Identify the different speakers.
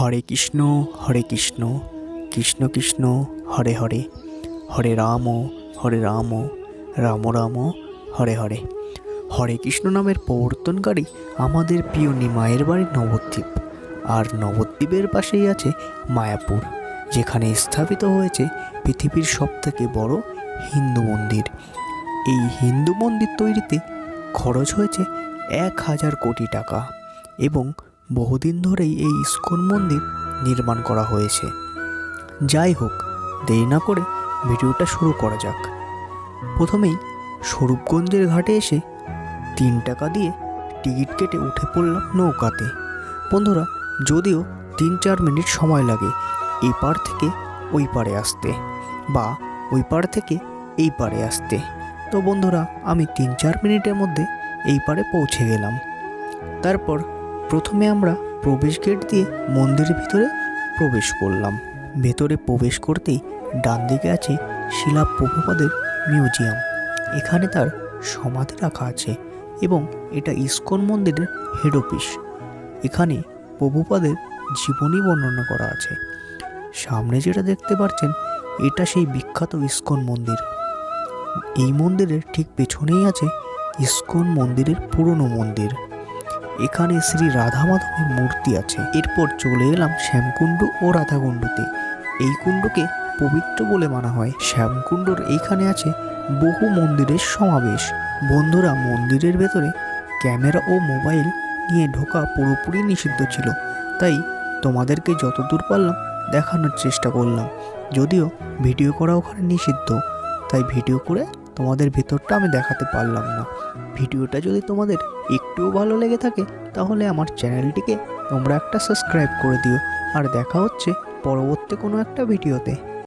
Speaker 1: হরে কৃষ্ণ হরে কৃষ্ণ কৃষ্ণ কৃষ্ণ হরে হরে হরে রাম হরে রাম রাম রাম হরে হরে হরে কৃষ্ণ নামের প্রবর্তনকারী আমাদের প্রিয় নিমায়ের বাড়ি নবদ্বীপ আর নবদ্বীপের পাশেই আছে মায়াপুর যেখানে স্থাপিত হয়েছে পৃথিবীর সবথেকে বড় হিন্দু মন্দির এই হিন্দু মন্দির তৈরিতে খরচ হয়েছে এক হাজার কোটি টাকা এবং বহুদিন ধরেই এই ইস্কন মন্দির নির্মাণ করা হয়েছে যাই হোক দেরি না করে ভিডিওটা শুরু করা যাক প্রথমেই স্বরূপগঞ্জের ঘাটে এসে তিন টাকা দিয়ে টিকিট কেটে উঠে পড়লাম নৌকাতে বন্ধুরা যদিও তিন চার মিনিট সময় লাগে এই পার থেকে ওই পারে আসতে বা ওই পার থেকে এই পারে আসতে তো বন্ধুরা আমি তিন চার মিনিটের মধ্যে এই পারে পৌঁছে গেলাম তারপর প্রথমে আমরা প্রবেশ গেট দিয়ে মন্দিরের ভিতরে প্রবেশ করলাম ভেতরে প্রবেশ করতেই ডান দিকে আছে শিলা প্রভুপাদের মিউজিয়াম এখানে তার সমাধি রাখা আছে এবং এটা ইস্কন মন্দিরের হেড অফিস এখানে প্রভুপাদের জীবনী বর্ণনা করা আছে সামনে যেটা দেখতে পাচ্ছেন এটা সেই বিখ্যাত ইস্কন মন্দির এই মন্দিরের ঠিক পেছনেই আছে ইস্কন মন্দিরের পুরনো মন্দির এখানে শ্রী রাধা মাধবের মূর্তি আছে এরপর চলে এলাম শ্যামকুণ্ড ও রাধাকুণ্ডতে এই কুণ্ডকে পবিত্র বলে মানা হয় শ্যামকুণ্ডর এইখানে আছে বহু মন্দিরের সমাবেশ বন্ধুরা মন্দিরের ভেতরে ক্যামেরা ও মোবাইল নিয়ে ঢোকা পুরোপুরি নিষিদ্ধ ছিল তাই তোমাদেরকে যতদূর পারলাম দেখানোর চেষ্টা করলাম যদিও ভিডিও করা ওখানে নিষিদ্ধ তাই ভিডিও করে তোমাদের ভেতরটা আমি দেখাতে পারলাম না ভিডিওটা যদি তোমাদের একটুও ভালো লেগে থাকে তাহলে আমার চ্যানেলটিকে তোমরা একটা সাবস্ক্রাইব করে দিও আর দেখা হচ্ছে পরবর্তী কোনো একটা ভিডিওতে